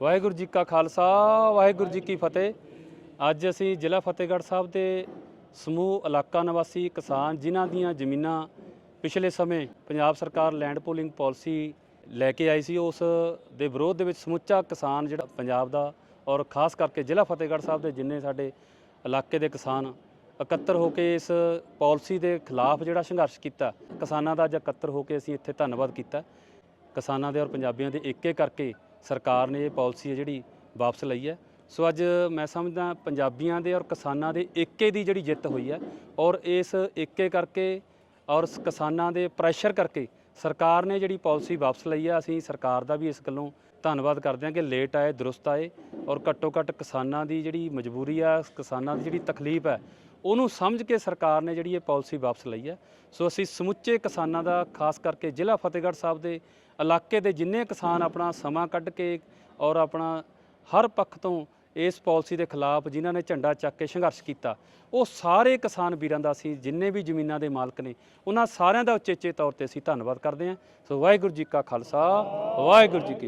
ਵਾਹਿਗੁਰੂ ਜੀ ਕਾ ਖਾਲਸਾ, ਵਾਹਿਗੁਰੂ ਜੀ ਕੀ ਫਤਿਹ। ਅੱਜ ਅਸੀਂ ਜ਼ਿਲ੍ਹਾ ਫਤਿਹਗੜ੍ਹ ਸਾਹਿਬ ਦੇ ਸਮੂਹ ਇਲਾਕਾ ਨਿਵਾਸੀ ਕਿਸਾਨ, ਜਿਨ੍ਹਾਂ ਦੀਆਂ ਜ਼ਮੀਨਾਂ ਪਿਛਲੇ ਸਮੇਂ ਪੰਜਾਬ ਸਰਕਾਰ ਲੈਂਡ ਪੂਲਿੰਗ ਪਾਲਿਸੀ ਲੈ ਕੇ ਆਈ ਸੀ, ਉਸ ਦੇ ਵਿਰੋਧ ਦੇ ਵਿੱਚ ਸਮੁੱਚਾ ਕਿਸਾਨ ਜਿਹੜਾ ਪੰਜਾਬ ਦਾ ਔਰ ਖਾਸ ਕਰਕੇ ਜ਼ਿਲ੍ਹਾ ਫਤਿਹਗੜ੍ਹ ਸਾਹਿਬ ਦੇ ਜਿੰਨੇ ਸਾਡੇ ਇਲਾਕੇ ਦੇ ਕਿਸਾਨ ਇਕੱਤਰ ਹੋ ਕੇ ਇਸ ਪਾਲਿਸੀ ਦੇ ਖਿਲਾਫ ਜਿਹੜਾ ਸੰਘਰਸ਼ ਕੀਤਾ, ਕਿਸਾਨਾਂ ਦਾ ਅੱਜ ਇਕੱਤਰ ਹੋ ਕੇ ਅਸੀਂ ਇੱਥੇ ਧੰਨਵਾਦ ਕੀਤਾ। ਕਿਸਾਨਾਂ ਦੇ ਔਰ ਪੰਜਾਬੀਆਂ ਦੇ ਏਕੇ ਕਰਕੇ ਸਰਕਾਰ ਨੇ ਇਹ ਪਾਲਿਸੀ ਹੈ ਜਿਹੜੀ ਵਾਪਸ ਲਈ ਹੈ। ਸੋ ਅੱਜ ਮੈਂ ਸਮਝਦਾ ਪੰਜਾਬੀਆਂ ਦੇ ਔਰ ਕਿਸਾਨਾਂ ਦੇ ਏਕੇ ਦੀ ਜਿਹੜੀ ਜਿੱਤ ਹੋਈ ਹੈ ਔਰ ਇਸ ਏਕੇ ਕਰਕੇ ਔਰ ਕਿਸਾਨਾਂ ਦੇ ਪ੍ਰੈਸ਼ਰ ਕਰਕੇ ਸਰਕਾਰ ਨੇ ਜਿਹੜੀ ਪਾਲਿਸੀ ਵਾਪਸ ਲਈ ਆ, ਅਸੀਂ ਸਰਕਾਰ ਦਾ ਵੀ ਇਸ ਗੱਲੋਂ ਧੰਨਵਾਦ ਕਰਦੇ ਹਾਂ ਕਿ ਲੇਟ ਆਏ, ਦਰੁਸਤ ਆਏ ਔਰ ਘੱਟੋ ਘੱਟ ਕਿਸਾਨਾਂ ਦੀ ਜਿਹੜੀ ਮਜਬੂਰੀ ਆ, ਕਿਸਾਨਾਂ ਦੀ ਜਿਹੜੀ ਤਕਲੀਫ ਹੈ ਉਹਨੂੰ ਸਮਝ ਕੇ ਸਰਕਾਰ ਨੇ ਜਿਹੜੀ ਇਹ ਪਾਲਿਸੀ ਵਾਪਸ ਲਈ ਹੈ ਸੋ ਅਸੀਂ ਸਮੁੱਚੇ ਕਿਸਾਨਾਂ ਦਾ, ਖਾਸ ਕਰਕੇ ਜ਼ਿਲ੍ਹਾ ਫਤਿਹਗੜ੍ਹ ਸਾਹਿਬ ਦੇ ਇਲਾਕੇ ਦੇ ਜਿੰਨੇ ਕਿਸਾਨ ਆਪਣਾ ਸਮਾਂ ਕੱਢ ਕੇ ਔਰ ਆਪਣਾ ਹਰ ਪੱਖ ਤੋਂ ਇਸ ਪਾਲਿਸੀ ਦੇ ਖਿਲਾਫ ਜਿਨ੍ਹਾਂ ਨੇ ਝੰਡਾ ਚੱਕ ਕੇ ਸੰਘਰਸ਼ ਕੀਤਾ, ਉਹ ਸਾਰੇ ਕਿਸਾਨ ਵੀਰਾਂ ਦਾ ਅਸੀਂ ਜਿੰਨੇ ਵੀ ਜ਼ਮੀਨਾਂ ਦੇ ਮਾਲਕ ਨੇ, ਉਹਨਾਂ ਸਾਰਿਆਂ ਦਾ ਉਚੇਚੇ ਤੌਰ ਤੇ ਅਸੀਂ ਧੰਨਵਾਦ ਕਰਦੇ ਹਾਂ। ਸੋ ਵਾਹਿਗੁਰੂ ਜੀ ਕਾ ਖਾਲਸਾ, ਵਾਹਿਗੁਰੂ ਜੀ ਕੀ